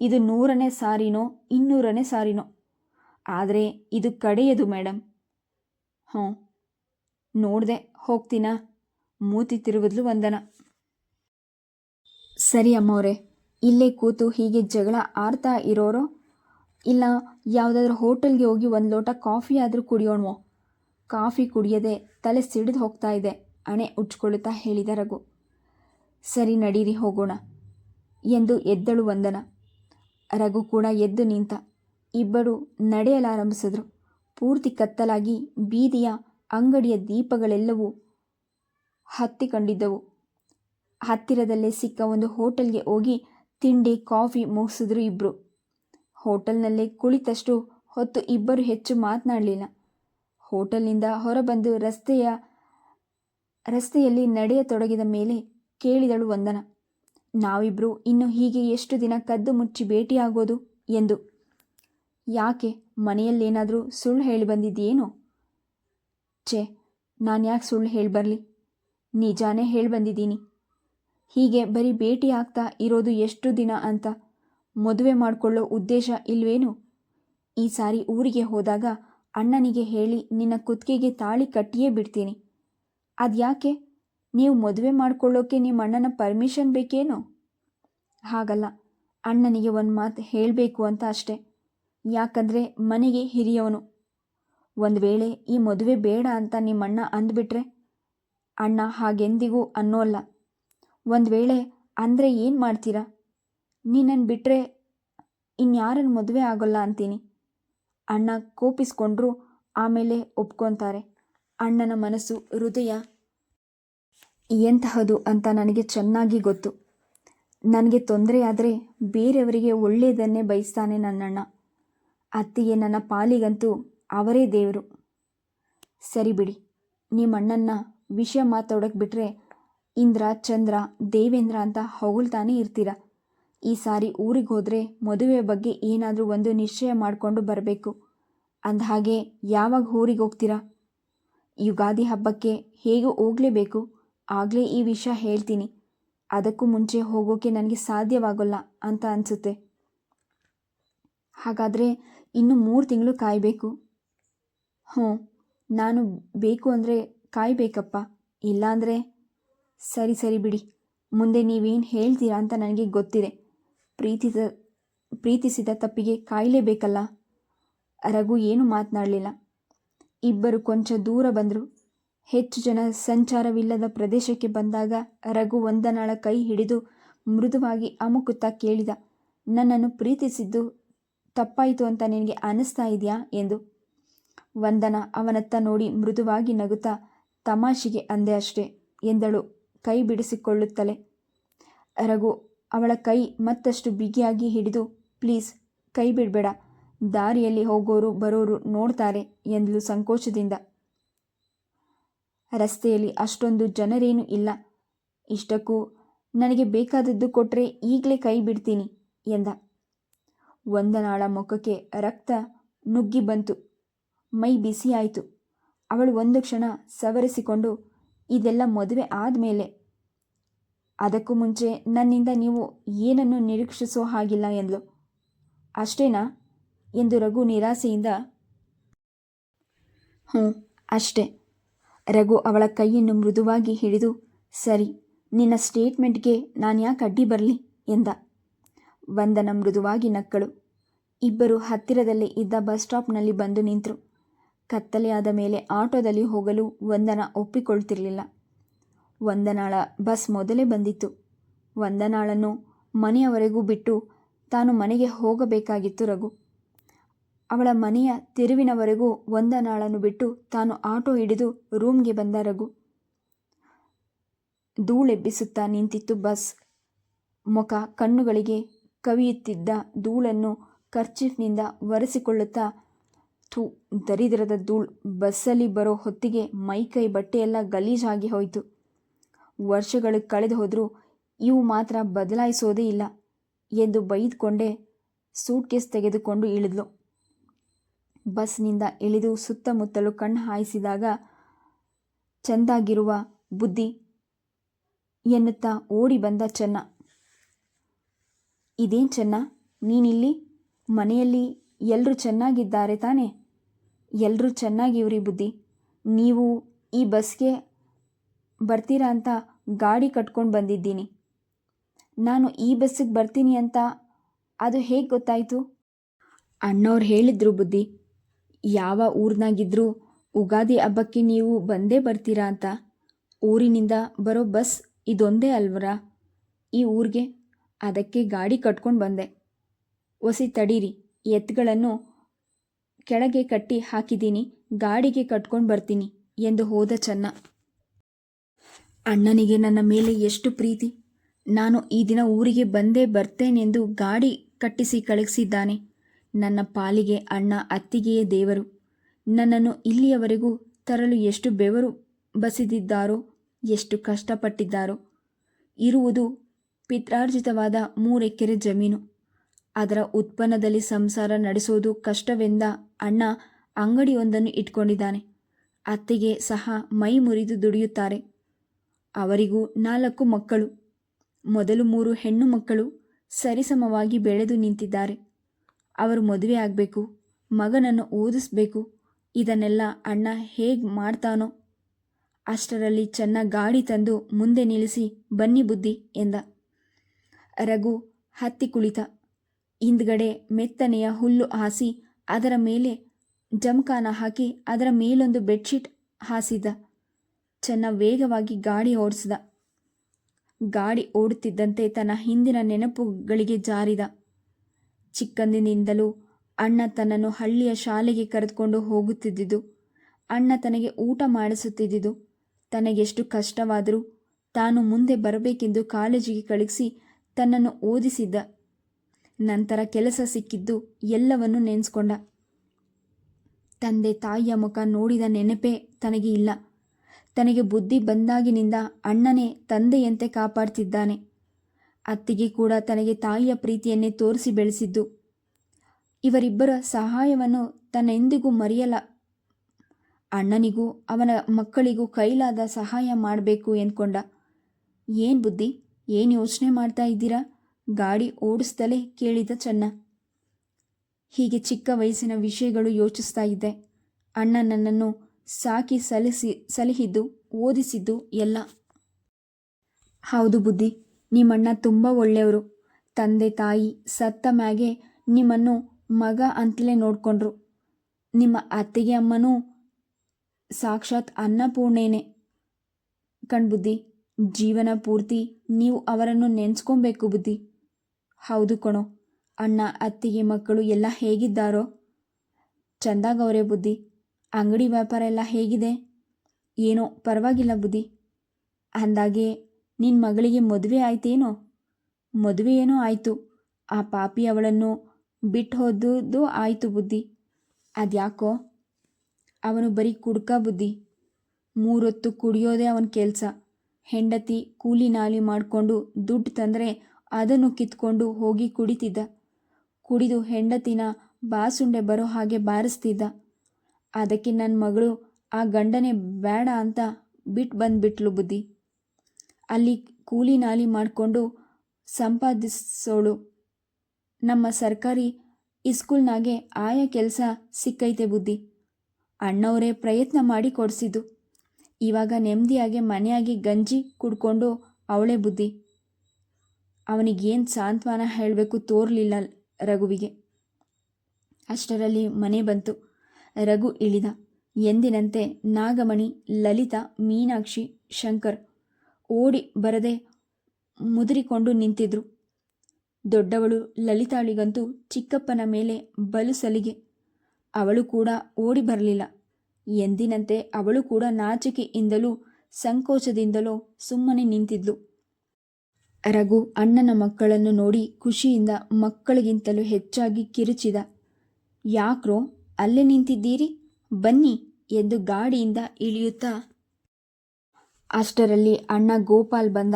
ಇದು ನೂರನೇ ಸಾರಿನೋ, ಇನ್ನೂರನೇ ಸಾರಿನೋ. ಆದರೆ ಇದು ಕಡೆಯದು ಮೇಡಮ್ ಹ್ಞೂ. ನೋಡ್ದೆ, ಹೋಗ್ತೀನಾ? ಮೂತಿ ತಿರುವುದ್ಲು ವಂದನ. ಸರಿ ಅಮ್ಮವ್ರೆ, ಇಲ್ಲೇ ಕೂತು ಹೀಗೆ ಜಗಳ ಆರ್ತಾ ಇರೋರೋ? ಇಲ್ಲ, ಯಾವುದಾದ್ರೂ ಹೋಟೆಲ್ಗೆ ಹೋಗಿ ಒಂದು ಲೋಟ ಕಾಫಿ ಆದರೂ ಕುಡಿಯೋಣವೋ? ಕಾಫಿ ಕುಡಿಯದೆ ತಲೆ ಸಿಡಿದು ಹೋಗ್ತಾ ಇದೆ ಅಣೆ ಉಚ್ಕೊಳ್ಳುತ್ತಾ ಹೇಳಿದ ರಘು. ಸರಿ, ನಡೀರಿ, ಹೋಗೋಣ ಎಂದು ಎದ್ದಳು ವಂದನ. ರಘು ಕೂಡ ಎದ್ದು ನಿಂತ ಇಬ್ಬರು ನಡೆಯಲಾರಂಭಿಸಿದರು. ಪೂರ್ತಿ ಕತ್ತಲಾಗಿ ಬೀದಿಯ ಅಂಗಡಿಯ ದೀಪಗಳೆಲ್ಲವೂ ಹತ್ತಿಕೊಂಡಿದ್ದವು. ಹತ್ತಿರದಲ್ಲೇ ಸಿಕ್ಕ ಒಂದು ಹೋಟೆಲ್ಗೆ ಹೋಗಿ ತಿಂಡಿ, ಕಾಫಿ ಮುಗಿಸಿದ್ರು ಇಬ್ಬರು ಹೋಟೆಲ್ನಲ್ಲೇ ಕುಳಿತಷ್ಟು ಹೊತ್ತು ಇಬ್ಬರು ಹೆಚ್ಚು ಮಾತನಾಡಲಿಲ್ಲ. ಹೋಟೆಲ್ನಿಂದ ಹೊರಬಂದು ರಸ್ತೆಯ, ರಸ್ತೆಯಲ್ಲಿ ನಡೆಯತೊಡಗಿದ ಮೇಲೆ ಕೇಳಿದಳು ವಂದನ. ನಾವಿಬ್ಬರು ಇನ್ನು ಹೀಗೆ ಎಷ್ಟು ದಿನ ಕದ್ದು ಮುಚ್ಚಿ ಭೇಟಿಯಾಗೋದು? ಎಂದು. ಯಾಕೆ ಮನೆಯಲ್ಲೇನಾದರೂ ಸುಳ್ಳು ಹೇಳಿ ಬಂದಿದ್ದೀಯೇನೋ? ಛೇ, ನಾನು ಯಾಕೆ ಸುಳ್ಳು ಹೇಳಿ ಬರಲಿ? ನಿಜಾನೇ ಹೇಳಿ ಬಂದಿದ್ದೀನಿ. ಹೀಗೆ ಬರೀ ಭೇಟಿ ಆಗ್ತಾ ಇರೋದು ಎಷ್ಟು ದಿನ ಅಂತ ಮದುವೆ ಮಾಡಿಕೊಳ್ಳೋ ಉದ್ದೇಶ ಇಲ್ವೇನು? ಈ ಸಾರಿ ಊರಿಗೆ ಹೋದಾಗ ಅಣ್ಣನಿಗೆ ಹೇಳಿ ನಿನ್ನ ಕುತ್ತಿಗೆಗೆ ತಾಳಿ ಕಟ್ಟಿಯೇ ಬಿಡ್ತೀನಿ. ಅದ್ಯಾಕೆ? ನೀವು ಮದುವೆ ಮಾಡ್ಕೊಳ್ಳೋಕೆ ನಿಮ್ಮ ಅಣ್ಣನ ಪರ್ಮಿಷನ್ ಬೇಕೇನು? ಹಾಗಲ್ಲ. ಅಣ್ಣನಿಗೆ ಒಂದು ಮಾತು ಹೇಳಬೇಕು ಅಂತ ಅಷ್ಟೆ. ಯಾಕಂದರೆ ಮನೆಗೆ ಹಿರಿಯವನು. ಒಂದು ವೇಳೆ ಈ ಮದುವೆ ಬೇಡ ಅಂತ ನಿಮ್ಮಣ್ಣ ಅಂದ್ಬಿಟ್ರೆ ಅಣ್ಣ ಹಾಗೆಂದಿಗೂ ಅನ್ನೋಲ್ಲ ಒಂದು ವೇಳೆ ಅಂದರೆ ಏನು ಮಾಡ್ತೀರಾ? ನೀನನ್ನು ಬಿಟ್ಟರೆ ಇನ್ಯಾರನ್ನು ಮದುವೆ ಆಗೋಲ್ಲ ಅಂತೀನಿ. ಅಣ್ಣ ಕೋಪಿಸ್ಕೊಂಡ್ರು ಆಮೇಲೆ ಒಪ್ಕೊತಾರೆ. ಅಣ್ಣನ ಮನಸ್ಸು ಹೃದಯ ಎಂತಹದು ಅಂತ ನನಗೆ ಚೆನ್ನಾಗಿ ಗೊತ್ತು. ನನಗೆ ತೊಂದರೆಯಾದರೆ ಬೇರೆಯವರಿಗೆ ಒಳ್ಳೆಯದನ್ನೇ ಬಯಸ್ತಾನೆ ನನ್ನಣ್ಣ. ಅತ್ತಿಗೆ ನನ್ನ ಪಾಲಿಗಂತೂ ಅವರೇ ದೇವರು. ಸರಿ ಬಿಡಿ, ನಿಮ್ಮಣ್ಣನ್ನ ವಿಷಯ ಮಾತಾಡೋಕೆ ಬಿಟ್ಟರೆ ಇಂದ್ರ, ಚಂದ್ರ, ದೇವೇಂದ್ರ ಅಂತ ಹೊಗಳ್ತಾನೆ ಇರ್ತೀರ. ಈ ಸಾರಿ ಊರಿಗೆ ಹೋದರೆ ಮದುವೆ ಬಗ್ಗೆ ಏನಾದರೂ ಒಂದು ನಿಶ್ಚಯ ಮಾಡಿಕೊಂಡು ಬರಬೇಕು. ಅಂದಹಾಗೆ ಯಾವಾಗ ಊರಿಗೆ ಹೋಗ್ತೀರಾ? ಯುಗಾದಿ ಹಬ್ಬಕ್ಕೆ ಹೇಗೂ ಹೋಗಲೇಬೇಕು? ಆಗಲೇ ಈ ವಿಷಯ ಹೇಳ್ತೀನಿ. ಅದಕ್ಕೂ ಮುಂಚೆ ಹೋಗೋಕೆ ನನಗೆ ಸಾಧ್ಯವಾಗೋಲ್ಲ ಅಂತ ಅನಿಸುತ್ತೆ. ಹಾಗಾದರೆ ಇನ್ನು ಮೂರು ತಿಂಗಳು ಕಾಯಬೇಕು. ಹ್ಞೂ, ನಾನು ಬೇಕು ಅಂದರೆ ಕಾಯಬೇಕಪ್ಪ. ಇಲ್ಲಾಂದರೆ ಸರಿ ಸರಿ ಬಿಡಿ. ಮುಂದೆ ನೀವೇನು ಹೇಳ್ತೀರಾ ಅಂತ ನನಗೆ ಗೊತ್ತಿದೆ. ಪ್ರೀತಿಸ ಪ್ರೀತಿಸಿದ ತಪ್ಪಿಗೆ ಕಾಯಲೇಬೇಕಲ್ಲ. ರಘು ಏನು ಮಾತನಾಡಲಿಲ್ಲ. ಇಬ್ಬರು ಕೊಂಚ ದೂರ ಬಂದರು. ಹೆಚ್ಚು ಜನ ಸಂಚಾರವಿಲ್ಲದ ಪ್ರದೇಶಕ್ಕೆ ಬಂದಾಗ ರಘು ವಂದನಾಳ ಕೈ ಹಿಡಿದು ಮೃದುವಾಗಿ ಅಮುಕುತ್ತಾ ಕೇಳಿದ, ನನ್ನನ್ನು ಪ್ರೀತಿಸಿದ್ದು ತಪ್ಪಾಯಿತು ಅಂತ ನಿನಗೆ ಅನಿಸ್ತಾ ಇದೆಯಾ? ಎಂದು. ವಂದನ ಅವನತ್ತ ನೋಡಿ ಮೃದುವಾಗಿ ನಗುತ್ತಾ, ತಮಾಷೆಗೆ ಅಂದೆ ಅಷ್ಟೇ, ಎಂದಳು ಕೈ ಬಿಡಿಸಿಕೊಳ್ಳುತ್ತಲೇ. ರಘು ಅವಳ ಕೈ ಮತ್ತಷ್ಟು ಬಿಗಿಯಾಗಿ ಹಿಡಿದು, ಪ್ಲೀಸ್, ಕೈ ಬಿಡಬೇಡ. ದಾರಿಯಲ್ಲಿ ಹೋಗೋರು ಬರೋರು ನೋಡ್ತಾರೆ, ಎಂದಳು ಸಂಕೋಚದಿಂದ. ರಸ್ತೆಯಲ್ಲಿ ಅಷ್ಟೊಂದು ಜನರೇನೂ ಇಲ್ಲ. ಇಷ್ಟಕ್ಕೂ ನನಗೆ ಬೇಕಾದದ್ದು ಕೊಟ್ಟರೆ ಈಗಲೇ ಕೈ ಬಿಡ್ತೀನಿ ಎಂದ. ವಂದನಾಳ ಮುಖಕ್ಕೆ ರಕ್ತ ನುಗ್ಗಿ ಬಂತು. ಮೈ ಬಿಸಿಯಾಯಿತು ಅವಳು ಒಂದು ಕ್ಷಣ ಸವರಿಸಿಕೊಂಡು, ಇದೆಲ್ಲ ಮದುವೆ ಆದಮೇಲೆ. ಅದಕ್ಕೂ ಮುಂಚೆ ನನ್ನಿಂದ ನೀವು ಏನನ್ನು ನಿರೀಕ್ಷಿಸೋ ಹಾಗಿಲ್ಲ ಎಂದಳು ಅಷ್ಟೇನಾ ಎಂದು ರಘು ನಿರಾಸೆಯಿಂದ ಹ್ಞೂ ಅಷ್ಟೇ. ರಘು ಅವಳ ಕೈಯನ್ನು ಮೃದುವಾಗಿ ಹಿಡಿದು, ಸರಿ, ನಿನ್ನ ಸ್ಟೇಟ್ಮೆಂಟ್ಗೆ ನಾನು ಯಾಕೆ ಅಡ್ಡಿ ಬರಲಿ? ಎಂದ. ವಂದನ ಮೃದುವಾಗಿ ನಕ್ಕಳು. ಇಬ್ಬರು ಹತ್ತಿರದಲ್ಲೇ ಇದ್ದ ಬಸ್ ಸ್ಟಾಪ್ನಲ್ಲಿ ಬಂದು ನಿಂತರು. ಕತ್ತಲೆಯಾದ ಮೇಲೆ ಆಟೋದಲ್ಲಿ ಹೋಗಲು ವಂದನ ಒಪ್ಪಿಕೊಳ್ತಿರಲಿಲ್ಲ. ವಂದನಾಳ ಬಸ್ ಮೊದಲೇ ಬಂದಿತ್ತು. ವಂದನಾಳನ್ನು ಮನೆಯವರೆಗೂ ಬಿಟ್ಟು ತಾನು ಮನೆಗೆ ಹೋಗಬೇಕಾಗಿತ್ತು ರಘು. ಅವಳ ಮನೆಯ ತಿರುವಿನವರೆಗೂ ವಂದನಾಳನ್ನು ಬಿಟ್ಟು ತಾನು ಆಟೋ ಹಿಡಿದು ರೂಮ್ಗೆ ಬಂದ ರಘು. ಧೂಳೆಬ್ಬಿಸುತ್ತಾ ನಿಂತಿತ್ತು ಬಸ್. ಮುಖ ಕಣ್ಣುಗಳಿಗೆ ಕವಿಯುತ್ತಿದ್ದ ಧೂಳನ್ನು ಕರ್ಚೀಫ್ನಿಂದ ಒರೆಸಿಕೊಳ್ಳುತ್ತಾ, ಥೂ, ದರಿದ್ರದ ಧೂಳು, ಬಸ್ಸಲ್ಲಿ ಬರೋ ಹೊತ್ತಿಗೆ ಮೈಕೈ ಬಟ್ಟೆಯೆಲ್ಲ ಗಲೀಜಾಗಿ ಹೋಯಿತು. ವರ್ಷಗಳು ಕಳೆದು ಹೋದರೂ ಇವು ಮಾತ್ರ ಬದಲಾಯಿಸೋದೇ ಇಲ್ಲ ಎಂದು ಬೈದುಕೊಂಡೇ ಸೂಟ್ಕೇಸ್ ತೆಗೆದುಕೊಂಡು ಇಳಿದ್ಲು. ಬಸ್ನಿಂದ ಇಳಿದು ಸುತ್ತಮುತ್ತಲು ಕಣ್ಣು ಹಾಯಿಸಿದಾಗ ಚೆಂದಾಗಿರುವ ಬುದ್ಧಿ ಎನ್ನುತ್ತಾ ಓಡಿ ಬಂದ ಚೆನ್ನ. ಇದೇನು ಚೆನ್ನ? ನೀನಿಲ್ಲಿ? ಮನೆಯಲ್ಲಿ ಎಲ್ಲರೂ ಚೆನ್ನಾಗಿದ್ದಾರೆ ತಾನೇ? ಎಲ್ಲರೂ ಚೆನ್ನಾಗಿವ್ರಿ ಬುದ್ಧಿ. ನೀವು ಈ ಬಸ್ಗೆ ಬರ್ತೀರಾ ಅಂತ ಗಾಡಿ ಕಟ್ಕೊಂಡು ಬಂದಿದ್ದೀನಿ. ನಾನು ಈ ಬಸ್ಸಿಗೆ ಬರ್ತೀನಿ ಅಂತ ಅದು ಹೇಗೆ ಗೊತ್ತಾಯಿತು? ಅಣ್ಣವ್ರು ಹೇಳಿದ್ರು ಬುದ್ಧಿ. ಯಾವ ಊರಿನಾಗಿದ್ರೂ ಉಗಾದಿ ಹಬ್ಬಕ್ಕೆ ನೀವು ಬಂದೇ ಬರ್ತೀರಾ ಅಂತ. ಊರಿನಿಂದ ಬರೋ ಬಸ್ ಇದೊಂದೇ ಅಲ್ವರ? ಈ ಊರಿಗೆ ಅದಕ್ಕೆ ಗಾಡಿ ಕಟ್ಕೊಂಡು ಬಂದೆ. ಒಸಿ ತಡೀರಿ, ಎತ್ತುಗಳನ್ನು ಕೆಳಗೆ ಕಟ್ಟಿ ಹಾಕಿದ್ದೀನಿ, ಗಾಡಿಗೆ ಕಟ್ಕೊಂಡು ಬರ್ತೀನಿ ಎಂದು ಹೋದ ಚೆನ್ನ. ಅಣ್ಣನಿಗೆ ನನ್ನ ಮೇಲೆ ಎಷ್ಟು ಪ್ರೀತಿ. ನಾನು ಈ ದಿನ ಊರಿಗೆ ಬಂದೇ ಬರ್ತೇನೆಂದು ಗಾಡಿ ಕಟ್ಟಿಸಿ ಕಳುಹಿಸಿದ್ದಾನೆ ನನ್ನ ಪಾಲಿಗೆ ಅಣ್ಣ ಅತ್ತಿಗೆಯೇ ದೇವರು. ನನ್ನನ್ನು ಇಲ್ಲಿಯವರೆಗೂ ತರಲು ಎಷ್ಟು ಬೆವರು ಬಸಿದಿದ್ದಾರೋ, ಎಷ್ಟು ಕಷ್ಟಪಟ್ಟಿದ್ದಾರೋ. ಇರುವುದು ಪಿತ್ರಾರ್ಜಿತವಾದ ಮೂರೆಕರೆ ಜಮೀನು. ಅದರ ಉತ್ಪನ್ನದಲ್ಲಿ ಸಂಸಾರ ನಡೆಸೋದು ಕಷ್ಟವೆಂದ ಅಣ್ಣ ಅಂಗಡಿಯೊಂದನ್ನು ಇಟ್ಕೊಂಡಿದ್ದಾನೆ. ಅತ್ತೆಗೆ ಸಹ ಮೈ ಮುರಿದು ದುಡಿಯುತ್ತಾರೆ. ಅವರಿಗೂ ನಾಲ್ಕು ಮಕ್ಕಳು. ಮೊದಲು ಮೂರು ಹೆಣ್ಣು ಮಕ್ಕಳು ಸರಿಸಮವಾಗಿ ಬೆಳೆದು ನಿಂತಿದ್ದಾರೆ. ಅವರು ಮದುವೆ ಆಗಬೇಕು, ಮಗನನ್ನು ಓದಿಸ್ಬೇಕು, ಇದನ್ನೆಲ್ಲ ಅಣ್ಣ ಹೇಗೆ ಮಾಡ್ತಾನೋ ಅಷ್ಟರಲ್ಲಿ ಚೆನ್ನ ಗಾಡಿ ತಂದು ಮುಂದೆ ನಿಲ್ಲಿಸಿ, ಬನ್ನಿ ಬುದ್ಧಿ ಎಂದ. ರಘು ಹತ್ತಿ ಕುಳಿತ. ಹಿಂದ್ಗಡೆ ಮೆತ್ತನೆಯ ಹುಲ್ಲು ಹಾಸಿ ಅದರ ಮೇಲೆ ಜಮಖಾನ ಹಾಕಿ ಅದರ ಮೇಲೊಂದು ಬೆಡ್ಶೀಟ್ ಹಾಸಿದ ಚೆನ್ನ ವೇಗವಾಗಿ ಗಾಡಿ ಓಡಿಸಿದ. ಗಾಡಿ ಓಡುತ್ತಿದ್ದಂತೆ ತನ್ನ ಹಿಂದಿನ ನೆನಪುಗಳಿಗೆ ಜಾರಿದ. ಚಿಕ್ಕಂದಿನಿಂದಲೂ ಅಣ್ಣ ತನ್ನನ್ನು ಹಳ್ಳಿಯ ಶಾಲೆಗೆ ಕರೆದುಕೊಂಡು ಹೋಗುತ್ತಿದ್ದುದು ಅಣ್ಣ ತನಗೆ ಊಟ ಮಾಡಿಸುತ್ತಿದ್ದುದು ತನಗೆಷ್ಟು ಕಷ್ಟವಾದರೂ ತಾನು ಮುಂದೆ ಬರಬೇಕೆಂದು ಕಾಲೇಜಿಗೆ ಕಳುಹಿಸಿ ತನ್ನನ್ನು ಓದಿಸಿದ್ದ. ನಂತರ ಕೆಲಸ ಸಿಕ್ಕಿದ್ದು ಎಲ್ಲವನ್ನು ನೆನೆಸ್ಕೊಂಡ. ತಂದೆ ತಾಯಿಯ ಮುಖ ನೋಡಿದ ನೆನಪೇ ತನಗೆ ಇಲ್ಲ. ತನಗೆ ಬುದ್ಧಿ ಬಂದಾಗಿನಿಂದ ಅಣ್ಣನೇ ತಂದೆಯಂತೆ ಕಾಪಾಡ್ತಿದ್ದಾನೆ. ಅತ್ತಿಗೆ ಕೂಡ ತನಗೆ ತಾಯಿಯ ಪ್ರೀತಿಯನ್ನೇ ತೋರಿಸಿ ಬೆಳೆಸಿದ್ದು. ಇವರಿಬ್ಬರ ಸಹಾಯವನ್ನು ತನ್ನೆಂದಿಗೂ ಮರೆಯಲ್ಲ. ಅಣ್ಣನಿಗೂ ಅವನ ಮಕ್ಕಳಿಗೂ ಕೈಲಾದ ಸಹಾಯ ಮಾಡಬೇಕು ಎಂದ್ಕೊಂಡ. ಏನು ಬುದ್ಧಿ? ಏನು ಯೋಚನೆ ಮಾಡ್ತಾ ಇದ್ದೀರಾ? ಗಾಡಿ ಓಡಿಸ್ತಲೇ ಕೇಳಿದ ಚೆನ್ನ. ಹೀಗೆ ಚಿಕ್ಕ ವಯಸ್ಸಿನ ವಿಷಯಗಳು ಯೋಚಿಸ್ತಾ ಇದ್ದೆ. ಅಣ್ಣ ನನ್ನನ್ನು ಸಾಕಿ ಸಲಿಸಿ, ಸಲಹಿದ್ದು, ಓದಿಸಿದ್ದು ಎಲ್ಲ. ಹೌದು ಬುದ್ಧಿ. ನಿಮ್ಮಣ್ಣ ತುಂಬ ಒಳ್ಳೆಯವರು. ತಂದೆ ತಾಯಿ ಸತ್ತ ಮ್ಯಾಗೆ ನಿಮ್ಮನ್ನು ಮಗ ಅಂತಲೇ ನೋಡಿಕೊಂಡ್ರು. ನಿಮ್ಮ ಅತ್ತಿಗೆ ಅಮ್ಮನೂ ಸಾಕ್ಷಾತ್ ಅನ್ನಪೂರ್ಣೇನೆ. ಕಣ್ಬುದ್ಧಿ, ಜೀವನ ಪೂರ್ತಿ ನೀವು ಅವರನ್ನು ನೆನೆಸ್ಕೊಬೇಕು ಬುದ್ಧಿ. ಹೌದು ಕಣೋ, ಅಣ್ಣ, ಅತ್ತಿಗೆ ಮಕ್ಕಳು ಎಲ್ಲ ಹೇಗಿದ್ದಾರೋ? ಚಂದಾಗವರೇ ಬುದ್ಧಿ, ಅಂಗಡಿ ವ್ಯಾಪಾರ ಎಲ್ಲ ಹೇಗಿದೆ? ಏನೋ ಪರವಾಗಿಲ್ಲ ಬುದ್ಧಿ. ಅಂದಾಗೆ ನಿನ್ನ ಮಗಳಿಗೆ ಮದುವೆ ಆಯ್ತೇನೋ? ಮದುವೆ ಏನೋ ಆಯಿತು. ಆ ಪಾಪಿ ಅವಳನ್ನು ಬಿಟ್ಟು ಹೋದದ್ದು ಆಯಿತು ಬುದ್ಧಿ. ಅದ್ಯಾಕೋ? ಅವನು ಬರೀ ಕುಡ್ಕ ಬುದ್ಧಿ. ಮೂರೊತ್ತು ಕುಡಿಯೋದೇ ಅವನ ಕೆಲಸ. ಹೆಂಡತಿ ಕೂಲಿ ನಾಲಿ ಮಾಡಿಕೊಂಡು ದುಡ್ಡು ತಂದರೆ ಅದನ್ನು ಕಿತ್ಕೊಂಡು ಹೋಗಿ ಕುಡಿತಿದ್ದ. ಕುಡಿದು ಹೆಂಡತಿನ ಬಾಸುಂಡೆ ಬರೋ ಹಾಗೆ ಬಾರಿಸ್ತಿದ್ದ. ಅದಕ್ಕೆ ನನ್ನ ಮಗಳು ಆ ಗಂಡನೇ ಬೇಡ ಅಂತ ಬಿಟ್ಟು ಬಂದ್ಬಿಟ್ಲು ಬುದ್ಧಿ. ಅಲ್ಲಿ ಕೂಲಿ ನಾಲಿ ಮಾಡಿಕೊಂಡು ಸಂಪಾದಿಸೋಳು. ನಮ್ಮ ಸರ್ಕಾರಿ ಇಸ್ಕೂಲ್ನಾಗೆ ಆಯಾ ಕೆಲಸ ಸಿಕ್ಕೈತೆ ಬುದ್ಧಿ. ಅಣ್ಣವರೇ ಪ್ರಯತ್ನ ಮಾಡಿ ಕೊಡಿಸಿದ್ದು. ಇವಾಗ ನೆಮ್ಮದಿಯಾಗಿ ಮನೆಯಾಗಿ ಗಂಜಿ ಕುಡ್ಕೊಂಡು ಅವಳೇ ಬುದ್ಧಿ. ಅವನಿಗೇನು ಸಾಂತ್ವನ ಹೇಳಬೇಕು ತೋರಲಿಲ್ಲ ರಘುವಿಗೆ. ಅಷ್ಟರಲ್ಲಿ ಮನೆ ಬಂತು. ರಘು ಇಳಿದ. ಎಂದಿನಂತೆ ನಾಗಮಣಿ, ಲಲಿತಾ, ಮೀನಾಕ್ಷಿ, ಶಂಕರ್ ಓಡಿ ಬರದೆ ಮುದುರಿಕೊಂಡು ನಿಂತಿದ್ರು. ದೊಡ್ಡವಳು ಲಲಿತಾಳಿಗಂತೂ ಚಿಕ್ಕಪ್ಪನ ಮೇಲೆ ಬಲು ಸಲಿಗೆ. ಅವಳು ಕೂಡ ಓಡಿ ಬರಲಿಲ್ಲ. ಎಂದಿನಂತೆ ಅವಳು ಕೂಡ ನಾಚಿಕೆಯಿಂದಲೂ ಸಂಕೋಚದಿಂದಲೋ ಸುಮ್ಮನೆ ನಿಂತಿದ್ಲು. ರಘು ಅಣ್ಣನ ಮಕ್ಕಳನ್ನು ನೋಡಿ ಖುಷಿಯಿಂದ ಮಕ್ಕಳಿಗಿಂತಲೂ ಹೆಚ್ಚಾಗಿ ಕಿರುಚಿದ. ಯಾಕ್ರೋ ಅಲ್ಲೇ ನಿಂತಿದ್ದೀರಿ? ಬನ್ನಿ ಎಂದು ಗಾಡಿಯಿಂದ ಇಳಿಯುತ್ತಾ ಅಷ್ಟರಲ್ಲಿ ಅಣ್ಣ ಗೋಪಾಲ್ ಬಂದ.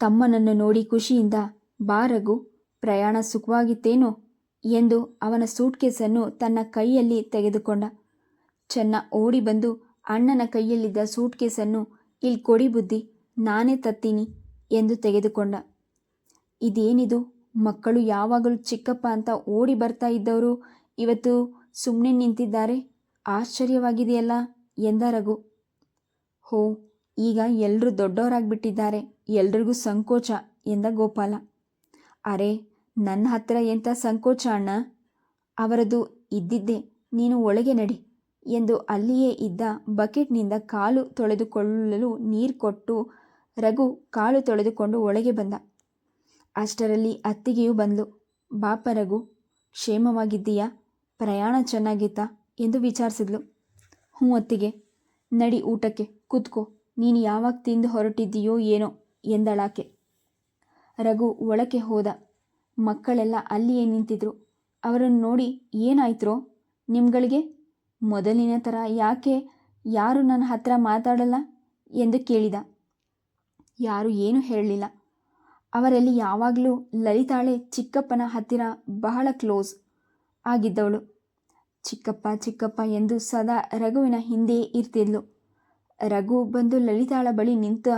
ತಮ್ಮನನ್ನು ನೋಡಿ ಖುಷಿಯಿಂದ ಬಾರಗು ಪ್ರಯಾಣ ಸುಖವಾಗಿತ್ತೇನೋ? ಎಂದು ಅವನ ಸೂಟ್ಕೇಸನ್ನು ತನ್ನ ಕೈಯಲ್ಲಿ ತೆಗೆದುಕೊಂಡ. ಚೆನ್ನ ಓಡಿ ಬಂದು ಅಣ್ಣನ ಕೈಯಲ್ಲಿದ್ದ ಸೂಟ್ಕೇಸನ್ನು ಇಲ್ಲಿ ಕೊಡಿ ಬುದ್ಧಿ, ನಾನೇ ತತ್ತೀನಿ ಎಂದು ತೆಗೆದುಕೊಂಡ. ಇದೇನಿದು? ಮಕ್ಕಳು ಯಾವಾಗಲೂ ಚಿಕ್ಕಪ್ಪ ಅಂತ ಓಡಿ ಬರ್ತಾ ಇದ್ದವರು ಇವತ್ತು ಸುಮ್ಮನೆ ನಿಂತಿದ್ದಾರೆ? ಆಶ್ಚರ್ಯವಾಗಿದೆಯಲ್ಲ? ಎಂದ ರಘು. ಹೋ ಈಗ ಎಲ್ಲರೂ ದೊಡ್ಡವರಾಗ್ಬಿಟ್ಟಿದ್ದಾರೆ ಎಲ್ರಿಗೂ ಸಂಕೋಚ ಎಂದ ಗೋಪಾಲ. ಅರೆ ನನ್ನ ಹತ್ರ ಎಂಥ ಸಂಕೋಚ ಅಣ್ಣ? ಅವರದು ಇದ್ದಿದ್ದೆ, ನೀನು ಒಳಗೆ ನಡಿ ಎಂದು ಅಲ್ಲಿಯೇ ಇದ್ದ ಬಕೆಟ್ನಿಂದ ಕಾಲು ತೊಳೆದುಕೊಳ್ಳಲು ನೀರು ಕೊಟ್ಟು ರಘು ಕಾಲು ತೊಳೆದುಕೊಂಡು ಒಳಗೆ ಬಂದ. ಅಷ್ಟರಲ್ಲಿ ಅತ್ತಿಗೆಯೂ ಬಂದಳು ಬಾಪ ರಘು, ಕ್ಷೇಮವಾಗಿದ್ದೀಯಾ? ಪ್ರಯಾಣ ಚೆನ್ನಾಗಿತ್ತಾ ಎಂದು ವಿಚಾರಿಸಿದ್ಲು. ಹ್ಞೂ ಅತ್ತಿಗೆ. ನಡಿ ಊಟಕ್ಕೆ, ಕೂತ್ಕೋ. ನೀನು ಯಾವಾಗ ತಿಂದು ಹೊರಟಿದ್ದೀಯೋ ಏನೋ ಎಂದಳಾಕೆ. ರಘು ಒಳಕ್ಕೆ ಹೋದ. ಮಕ್ಕಳೆಲ್ಲ ಅಲ್ಲಿಯೇ ನಿಂತಿದ್ರು. ಅವರನ್ನು ನೋಡಿ ಏನಾಯ್ತ್ರೋ? ನಿಮ್ಗಳಿಗೆ? ಮೊದಲಿನ ಥರ ಯಾಕೆ ಯಾರು ನನ್ನ ಹತ್ರ ಮಾತಾಡಲ್ಲ? ಎಂದು ಕೇಳಿದ. ಯಾರು ಏನೂ ಹೇಳಲಿಲ್ಲ. ಅವರಲ್ಲಿ ಯಾವಾಗಲೂ ಲಲಿತಾಳೆ ಚಿಕ್ಕಪ್ಪನ ಹತ್ತಿರ ಬಹಳ ಕ್ಲೋಸ್ ಆಗಿದ್ದವಳು. ಚಿಕ್ಕಪ್ಪ ಚಿಕ್ಕಪ್ಪ ಎಂದು ಸದಾ ರಘುವಿನ ಹಿಂದೆಯೇ ಇರ್ತಿದ್ಲು. ರಘು ಬಂದು ಲಲಿತಾಳ ಬಳಿ ನಿಂತ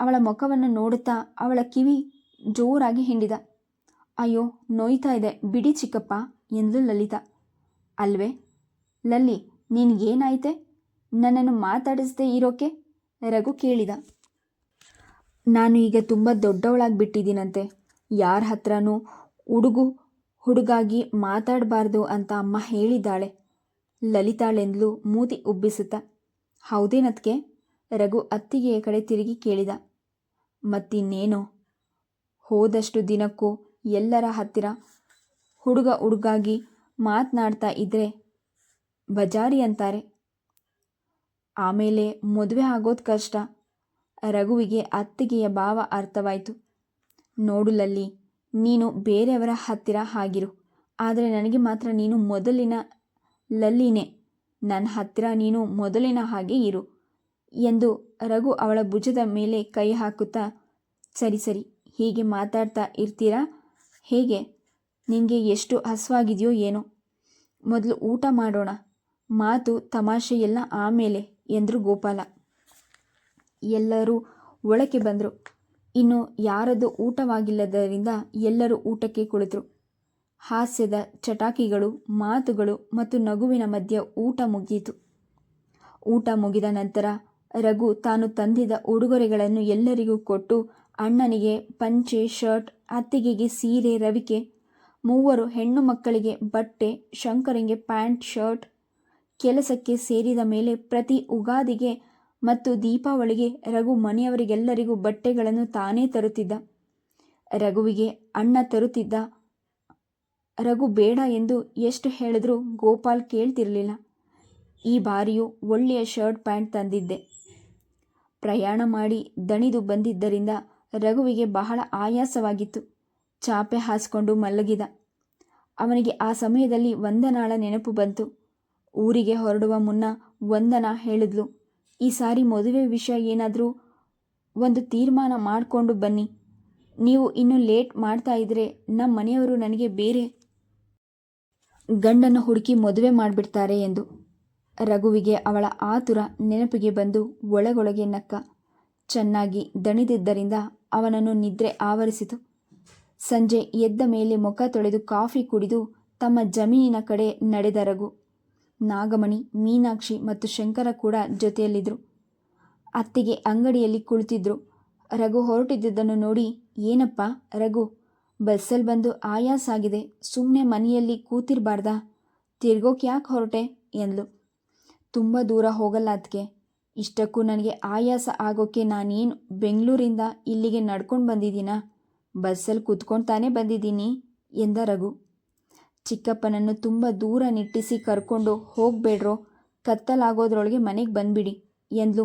ಅವಳ ಮುಖವನ್ನು ನೋಡುತ್ತಾ ಅವಳ ಕಿವಿ ಜೋರಾಗಿ ಹಿಂಡಿದ. ಅಯ್ಯೋ, ನೋಯ್ತಾ ಇದೆ. ಬಿಡಿ ಚಿಕ್ಕಪ್ಪ ಎಂದ್ಲು ಲಲಿತಾ. ಅಲ್ವೇ? ಲಲ್ಲಿ ನಿನಗೇನಾಯ್ತೆ ನನ್ನನ್ನು ಮಾತಾಡಿಸದೆ ಇರೋಕೆ? ರಘು ಕೇಳಿದ. ನಾನು ಈಗ ತುಂಬ ದೊಡ್ಡವಳಾಗ್ಬಿಟ್ಟಿದ್ದೀನಂತೆ. ಯಾರ ಹತ್ರನೂ ಹುಡುಗು ಹುಡುಗಾಗಿ ಮಾತಾಡಬಾರ್ದು ಅಂತ ಅಮ್ಮ ಹೇಳಿದ್ದಾಳೆ. ಲಲಿತಾಳೆಂದ್ಲು ಮೂತಿ ಉಬ್ಬಿಸುತ್ತಾ. ಹೌದೇನತ್ಗೆ? ರಘು ಅತ್ತಿಗೆಯ ಕಡೆ ತಿರುಗಿ ಕೇಳಿದ. ಮತ್ತಿನ್ನೇನೋ? ಹೋದಷ್ಟು ದಿನಕ್ಕೂ ಎಲ್ಲರ ಹತ್ತಿರ ಹುಡುಗ ಹುಡುಗಾಗಿ ಮಾತನಾಡ್ತಾ ಇದ್ರೆ ಬಜಾರಿ ಅಂತಾರೆ. ಆಮೇಲೆ ಮದುವೆ ಆಗೋದು ಕಷ್ಟ. ರಘುವಿಗೆ ಅತ್ತಿಗೆಯ ಭಾವ ಅರ್ಥವಾಯಿತು. ನೋಡುಲಲ್ಲಿ ನೀನು ಬೇರೆಯವರ ಹತ್ತಿರ ಆಗಿರು. ಆದರೆ ನನಗೆ ಮಾತ್ರ ನೀನು ಮೊದಲಿನ ಲಲ್ಲಿನೇ. ನನ್ನ ಹತ್ತಿರ ನೀನು ಮೊದಲಿನ ಹಾಗೆ ಇರು ಎಂದು ರಘು ಅವಳ ಭುಜದ ಮೇಲೆ ಕೈ ಹಾಕುತ್ತಾ, ಸರಿ ಸರಿ, ಹೀಗೆ ಮಾತಾಡ್ತಾ ಇರ್ತೀರಾ? ಹೇಗೆ? ನಿನಗೆ ಎಷ್ಟು ಹಸುವಾಗಿದೆಯೋ ಏನೋ. ಮೊದಲು ಊಟ ಮಾಡೋಣ. ಮಾತು ತಮಾಷೆ ಎಲ್ಲ ಆಮೇಲೆ ಎಂದರು ಗೋಪಾಲ. ಎಲ್ಲರೂ ಒಳಕ್ಕೆ ಬಂದರು. ಇನ್ನು ಯಾರದ್ದು ಊಟವಾಗಿಲ್ಲದರಿಂದ ಎಲ್ಲರೂ ಊಟಕ್ಕೆ ಕುಳಿತರು. ಹಾಸ್ಯದ ಚಟಾಕಿಗಳು, ಮಾತುಗಳು ಮತ್ತು ನಗುವಿನ ಮಧ್ಯೆ ಊಟ ಮುಗಿಯಿತು. ಊಟ ಮುಗಿದ ನಂತರ ರಘು ತಾನು ತಂದಿದ್ದ ಉಡುಗೊರೆಗಳನ್ನು ಎಲ್ಲರಿಗೂ ಕೊಟ್ಟು ಅಣ್ಣನಿಗೆ ಪಂಚೆ, ಶರ್ಟ್, ಅತ್ತಿಗೆಗೆ ಸೀರೆ, ರವಿಕೆ, ಮೂವರು ಹೆಣ್ಣು ಮಕ್ಕಳಿಗೆ ಬಟ್ಟೆ, ಶಂಕರಂಗೆ ಪ್ಯಾಂಟ್, ಶರ್ಟ್, ಕೆಲಸಕ್ಕೆ ಸೇರಿದ ಮೇಲೆ ಪ್ರತಿ ಉಗಾದಿಗೆ ಮತ್ತು ದೀಪಾವಳಿಗೆ ರಘು ಮನೆಯವರಿಗೆಲ್ಲರಿಗೂ ಬಟ್ಟೆಗಳನ್ನು ತಾನೇ ತರುತ್ತಿದ್ದ. ರಘುವಿಗೆ ಅಣ್ಣ ತರುತ್ತಿದ್ದ ರಘು ಬೇಡ ಎಂದು ಎಷ್ಟು ಹೇಳಿದ್ರೂ ಗೋಪಾಲ್ ಕೇಳ್ತಿರಲಿಲ್ಲ. ಈ ಬಾರಿಯೂ ಒಳ್ಳೆಯ ಶರ್ಟ್ ಪ್ಯಾಂಟ್ ತಂದಿದ್ದೆ. ಪ್ರಯಾಣ ಮಾಡಿ ದಣಿದು ಬಂದಿದ್ದರಿಂದ ರಘುವಿಗೆ ಬಹಳ ಆಯಾಸವಾಗಿತ್ತು. ಚಾಪೆ ಹಾಸಿಕೊಂಡು ಮಲಗಿದ. ಅವನಿಗೆ ಆ ಸಮಯದಲ್ಲಿ ವಂದನಾಳ ನೆನಪು ಬಂತು. ಊರಿಗೆ ಹೊರಡುವ ಮುನ್ನ ವಂದನ ಹೇಳಿದ್ಲು, ಈ ಸಾರಿ ಮದುವೆ ವಿಷಯ ಏನಾದರೂ ಒಂದು ತೀರ್ಮಾನ ಮಾಡಿಕೊಂಡು ಬನ್ನಿ. ನೀವು ಇನ್ನೂ ಲೇಟ್ ಮಾಡ್ತಾ ಇದ್ರೆ ನಮ್ಮ ಮನೆಯವರು ನನಗೆ ಬೇರೆ ಗಂಡನ್ನು ಹುಡುಕಿ ಮದುವೆ ಮಾಡಿಬಿಡ್ತಾರೆ ಎಂದು. ರಘುವಿಗೆ ಅವಳ ಆತುರ ನೆನಪಿಗೆ ಬಂದು ಒಳಗೊಳಗೆ ನಕ್ಕ. ಚೆನ್ನಾಗಿ ದಣಿದಿದ್ದರಿಂದ ಅವನನ್ನು ನಿದ್ರೆ ಆವರಿಸಿತು. ಸಂಜೆ ಎದ್ದ ಮೇಲೆ ಮುಖ ತೊಳೆದು ಕಾಫಿ ಕುಡಿದು ತಮ್ಮ ಜಮೀನಿನ ಕಡೆ ನಡೆದ ರಘು. ನಾಗಮಣಿ, ಮೀನಾಕ್ಷಿ ಮತ್ತು ಶಂಕರ ಕೂಡ ಜೊತೆಯಲ್ಲಿದ್ದರು ಅತ್ತಿಗೆ ಅಂಗಡಿಯಲ್ಲಿ ಕುಳಿತಿದ್ರು. ರಘು ಹೊರಟಿದ್ದುದನ್ನು ನೋಡಿ, ಏನಪ್ಪ ರಘು ಬಸ್ಸಲ್ಲಿ ಬಂದು ಆಯಾಸ ಆಗಿದೆ. ಸುಮ್ಮನೆ ಮನೆಯಲ್ಲಿ ಕೂತಿರಬಾರ್ದಾ? ತಿರ್ಗೋಕೆ ಯಾಕೆ ಹೊರಟೆ? ಎಂದ್ಲು. ತುಂಬ ದೂರ ಹೋಗಲ್ಲ ಅದಕ್ಕೆ ಇಷ್ಟಕ್ಕೂ ನನಗೆ ಆಯಾಸ ಆಗೋಕ್ಕೆ ನಾನೇನು ಬೆಂಗಳೂರಿಂದ ಇಲ್ಲಿಗೆ ನಡ್ಕೊಂಡು ಬಂದಿದ್ದೀನಾ? ಬಸ್ಸಲ್ಲಿ ಕೂತ್ಕೊಂಡು ತಾನೇ ಬಂದಿದ್ದೀನಿ, ಎಂದ ರಘು. ಚಿಕ್ಕಪ್ಪನನ್ನು ತುಂಬ ದೂರ ನಿಟ್ಟಿಸಿ ಕರ್ಕೊಂಡು ಹೋಗಬೇಡ್ರೋ, ಕತ್ತಲಾಗೋದ್ರೊಳಗೆ ಮನೆಗೆ ಬಂದ್ಬಿಡಿ, ಎಂದ್ಲು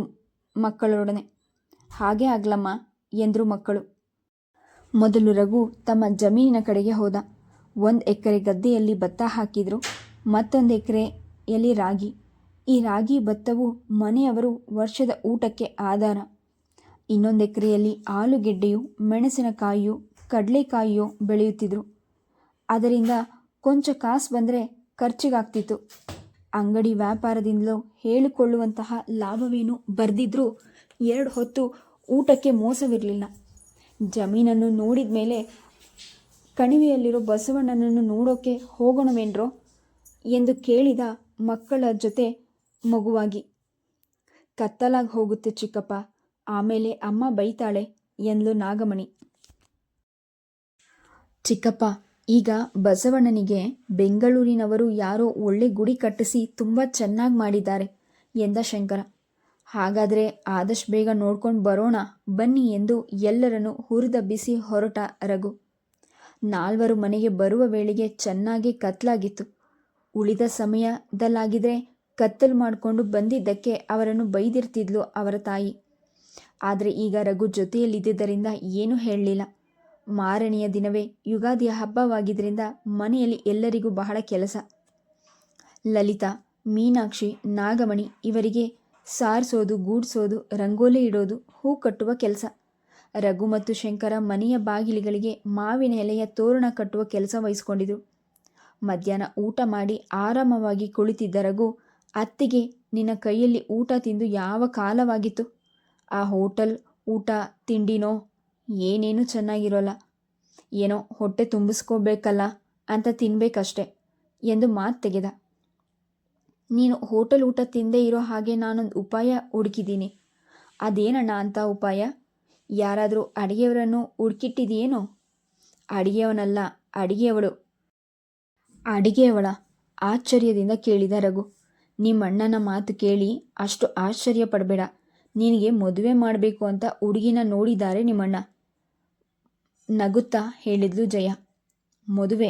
ಮಕ್ಕಳೊಡನೆ. ಹಾಗೆ ಆಗ್ಲಮ್ಮ, ಎಂದರು ಮಕ್ಕಳು. ಮೊದಲು ರಘು ತಮ್ಮ ಜಮೀನಿನ ಕಡೆಗೆ ಹೋದ. ಒಂದು ಎಕರೆ ಗದ್ದೆಯಲ್ಲಿ ಭತ್ತ ಹಾಕಿದರು, ಮತ್ತೊಂದು ಎಕರೆಯಲ್ಲಿ ರಾಗಿ. ಈ ರಾಗಿ ಭತ್ತವು ಮನೆಯವರು ವರ್ಷದ ಊಟಕ್ಕೆ ಆಧಾರ. ಇನ್ನೊಂದು ಎಕರೆಯಲ್ಲಿ ಆಲೂಗೆಡ್ಡೆಯು, ಮೆಣಸಿನಕಾಯಿಯು, ಕಡಲೆಕಾಯಿಯು ಬೆಳೆಯುತ್ತಿದ್ದರು ಅದರಿಂದ ಕೊಂಚ ಕಾಸು ಬಂದರೆ ಖರ್ಚಿಗಾಗ್ತಿತ್ತು. ಅಂಗಡಿ ವ್ಯಾಪಾರದಿಂದಲೂ ಹೇಳಿಕೊಳ್ಳುವಂತಹ ಲಾಭವೇನು ಬರ್ದಿದ್ರೂ ಎರಡು ಹೊತ್ತು ಊಟಕ್ಕೆ ಮೋಸವಿರಲಿಲ್ಲ. ಜಮೀನನ್ನು ನೋಡಿದ ಮೇಲೆ ಕಣಿವೆಯಲ್ಲಿರೋ ಬಸವಣ್ಣನನ್ನು ನೋಡೋಕೆ ಹೋಗೋಣವೇನ್ರೋ ಎಂದು ಕೇಳಿದ ಮಕ್ಕಳ ಜೊತೆ ಮಗುವಾಗಿ. ಕತ್ತಲಾಗಿ ಹೋಗುತ್ತೆ ಚಿಕ್ಕಪ್ಪ, ಆಮೇಲೆ ಅಮ್ಮ ಬೈತಾಳೆ ಎಂದ್ಲು ನಾಗಮಣಿ. ಚಿಕ್ಕಪ್ಪ, ಈಗ ಬಸವಣ್ಣನಿಗೆ ಬೆಂಗಳೂರಿನವರು ಯಾರೋ ಒಳ್ಳೆ ಗುಡಿ ಕಟ್ಟಿಸಿ ತುಂಬ ಚೆನ್ನಾಗಿ ಮಾಡಿದ್ದಾರೆ ಎಂದ ಶಂಕರ. ಹಾಗಾದರೆ ಆದಷ್ಟು ಬೇಗ ನೋಡ್ಕೊಂಡು ಬರೋಣ. ಬನ್ನಿ ಎಂದು ಎಲ್ಲರನ್ನು ಹುರಿದಬ್ಬಿಸಿ ಹೊರಟ ರಘು. ನಾಲ್ವರು ಮನೆಗೆ ಬರುವ ವೇಳೆಗೆ ಚೆನ್ನಾಗಿ ಕತ್ಲಾಗಿತ್ತು. ಉಳಿದ ಸಮಯದಲ್ಲಾಗಿದ್ರೆ ಕತ್ತಲು ಮಾಡಿಕೊಂಡು ಬಂದಿದ್ದಕ್ಕೆ ಅವರನ್ನು ಬೈದಿರ್ತಿದ್ಲು ಅವರ ತಾಯಿ. ಆದರೆ ಈಗ ರಘು ಜೊತೆಯಲ್ಲಿದ್ದರಿಂದ ಏನೂ ಹೇಳಲಿಲ್ಲ. ಮಾರನೆಯ ದಿನವೇ ಯುಗಾದಿಯ ಹಬ್ಬವಾಗಿದ್ದರಿಂದ ಮನೆಯಲ್ಲಿ ಎಲ್ಲರಿಗೂ ಬಹಳ ಕೆಲಸ. ಲಲಿತಾ, ಮೀನಾಕ್ಷಿ, ನಾಗಮಣಿ ಇವರಿಗೆ ಸಾರಿಸೋದು, ಗೂಡ್ಸೋದು, ರಂಗೋಲಿ ಇಡೋದು, ಹೂ ಕಟ್ಟುವ ಕೆಲಸ. ರಘು ಮತ್ತು ಶಂಕರ ಮನೆಯ ಬಾಗಿಲುಗಳಿಗೆ ಮಾವಿನ ಎಲೆಯ ತೋರಣ ಕಟ್ಟುವ ಕೆಲಸ ವಹಿಸಿಕೊಂಡಿದ್ರು. ಮಧ್ಯಾಹ್ನ ಊಟ ಮಾಡಿ ಆರಾಮವಾಗಿ ಕುಳಿತಿದ್ದ ರಘು, ಅತ್ತಿಗೆ, ನಿನ್ನ ಕೈಯಲ್ಲಿ ಊಟ ತಿಂದು ಯಾವ ಕಾಲವಾಗಿತ್ತು? ಆ ಹೋಟೆಲ್ ಊಟ ತಿಂಡಿನೋ? ಏನೇನು ಚೆನ್ನಾಗಿರೋಲ್ಲ? ಏನೋ ಹೊಟ್ಟೆ ತುಂಬಿಸ್ಕೋಬೇಕಲ್ಲ ಅಂತ ತಿನ್ಬೇಕಷ್ಟೆ ಎಂದು ಮಾತು ತೆಗೆದ. ನೀನು ಹೋಟೆಲ್ ಊಟ ತಿಂದೇ ಇರೋ ಹಾಗೆ ನಾನೊಂದು ಉಪಾಯ ಹುಡುಕಿದ್ದೀನಿ. ಅದೇನಣ್ಣ ಅಂತ ಉಪಾಯ? ಯಾರಾದರೂ ಅಡಿಗೆಯವರನ್ನು ಹುಡುಕಿಟ್ಟಿದೆಯೇನೋ? ಅಡಿಗೆಯವನಲ್ಲ, ಅಡಿಗೆಯವಳು. ಅಡಿಗೆಯವಳ? ಆಶ್ಚರ್ಯದಿಂದ ಕೇಳಿದ ರಘು. ನಿಮ್ಮಣ್ಣನ ಮಾತು ಕೇಳಿ ಅಷ್ಟು ಆಶ್ಚರ್ಯ ಪಡಬೇಡ. ನಿನಗೆ ಮದುವೆ ಮಾಡಬೇಕು ಅಂತ ಹುಡುಗಿನ ನೋಡಿದ್ದಾರೆ ನಿಮ್ಮಣ್ಣ. ನಗುತ್ತಾ ಹೇಳಿದ್ಲು ಜಯ. ಮದುವೆ?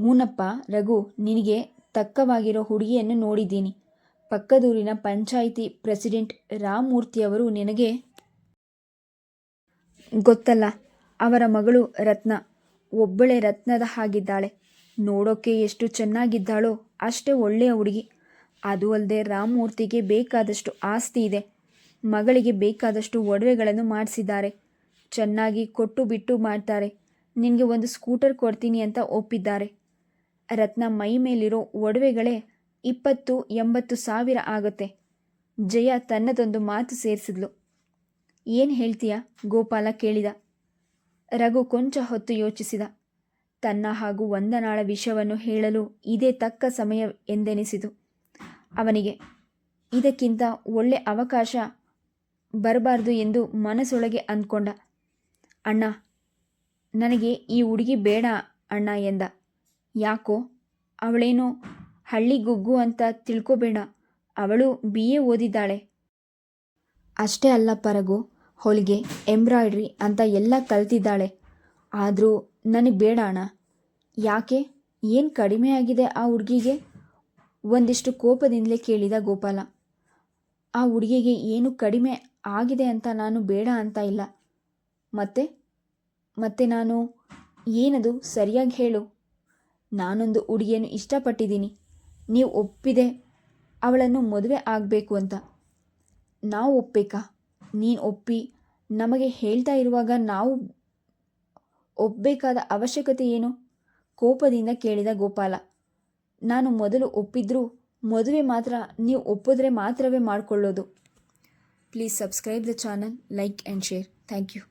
ಹೂನಪ್ಪ, ರಘು, ನಿನಗೆ ತಕ್ಕವಾಗಿರೋ ಹುಡುಗಿಯನ್ನು ನೋಡಿದ್ದೀನಿ. ಪಕ್ಕದೂರಿನ ಪಂಚಾಯಿತಿ ಪ್ರೆಸಿಡೆಂಟ್ ರಾಮಮೂರ್ತಿಯವರು ನಿನಗೆ ಗೊತ್ತಲ್ಲ, ಅವರ ಮಗಳು ರತ್ನ. ಒಬ್ಬಳೆ ರತ್ನದ ಹಾಗಿದ್ದಾಳೆ. ನೋಡೋಕೆ ಎಷ್ಟು ಚೆನ್ನಾಗಿದ್ದಾಳೋ ಅಷ್ಟೇ ಒಳ್ಳೆಯ ಹುಡುಗಿ. ಅದು ಅಲ್ಲದೆ ರಾಮಮೂರ್ತಿಗೆ ಬೇಕಾದಷ್ಟು ಆಸ್ತಿ ಇದೆ. ಮಗಳಿಗೆ ಬೇಕಾದಷ್ಟು ಒಡವೆಗಳನ್ನು ಮಾಡಿಸಿದ್ದಾರೆ. ಚೆನ್ನಾಗಿ ಕೊಟ್ಟು ಬಿಟ್ಟು ಮಾಡ್ತಾರೆ. ನಿನಗೆ ಒಂದು ಸ್ಕೂಟರ್ ಕೊಡ್ತೀನಿ ಅಂತ ಒಪ್ಪಿದ್ದಾರೆ. ರತ್ನ ಮೈ ಮೇಲಿರೋ ಒಡವೆಗಳೇ ಇಪ್ಪತ್ತು, ಎಂಬತ್ತು ಸಾವಿರ ಆಗುತ್ತೆ. ಜಯ ತನ್ನದೊಂದು ಮಾತು ಸೇರಿಸಿದ್ಲು. ಏನು ಹೇಳ್ತೀಯ? ಗೋಪಾಲ ಕೇಳಿದ. ರಘು ಕೊಂಚ ಹೊತ್ತು ಯೋಚಿಸಿದ. ತನ್ನ ಹಾಗೂ ವಂದನಾಳ ವಿಷಯವನ್ನು ಹೇಳಲು ಇದೇ ತಕ್ಕ ಸಮಯ ಎಂದೆನಿಸಿತು. ಅವನಿಗೆ, ಇದಕ್ಕಿಂತ ಒಳ್ಳೆ ಅವಕಾಶ ಬರಬಾರ್ದು ಎಂದು ಮನಸ್ಸೊಳಗೆ ಅಂದ್ಕೊಂಡ. ಅಣ್ಣ, ನನಗೆ ಈ ಹುಡುಗಿ ಬೇಡ ಅಣ್ಣ ಎಂದ. ಯಾಕೋ? ಅವಳೇನೋ ಹಳ್ಳಿ ಗುಗ್ಗು ಅಂತ ತಿಳ್ಕೊಬೇಡ. ಅವಳು ಬಿ. ಎ. ಓದಿದ್ದಾಳೆ. ಅಷ್ಟೇ ಅಲ್ಲ ಪರಗು, ಹೊಲಿಗೆ, ಎಂಬ್ರಾಯ್ಡ್ರಿ ಅಂತ ಎಲ್ಲ ಕಲ್ತಿದ್ದಾಳೆ. ಆದರೂ ನನಗೆ ಬೇಡ ಅಣ್ಣ. ಯಾಕೆ? ಏನು ಕಡಿಮೆ ಆಗಿದೆ ಆ ಹುಡುಗಿಗೆ? ಒಂದಿಷ್ಟು ಕೋಪದಿಂದಲೇ ಕೇಳಿದ ಗೋಪಾಲ. ಆ ಹುಡುಗಿಗೆ ಏನು ಕಡಿಮೆ ಆಗಿದೆ ಅಂತ ನಾನು ಬೇಡ ಅಂತ ಇಲ್ಲ. ಮತ್ತೆ? ಮತ್ತೆ ನಾನು ಏನದು? ಸರಿಯಾಗಿ ಹೇಳು. ನಾನೊಂದು ಹುಡುಗಿಯನ್ನು ಇಷ್ಟಪಟ್ಟಿದ್ದೀನಿ. ನೀವು ಒಪ್ಪಿದೆ ಅವಳನ್ನು ಮದುವೆ ಆಗಬೇಕು ಅಂತ. ನಾವು ಒಪ್ಪಬೇಕಾ ನೀನು ಒಪ್ಪಿ ನಮಗೆ ಹೇಳ್ತಾ ಇರುವಾಗ ನಾವು ಒಪ್ಪಬೇಕಾದ ಅವಶ್ಯಕತೆ ಏನು? ಕೋಪದಿಂದ ಕೇಳಿದ ಗೋಪಾಲ. ನಾನು ಮೊದಲು ಒಪ್ಪಿದ್ರೂ ಮದುವೆ ಮಾತ್ರ ನೀವು ಒಪ್ಪಿದ್ರೆ ಮಾತ್ರವೇ ಮಾಡಿಕೊಳ್ಳೋದು. Please subscribe the channel, like and share. Thank you.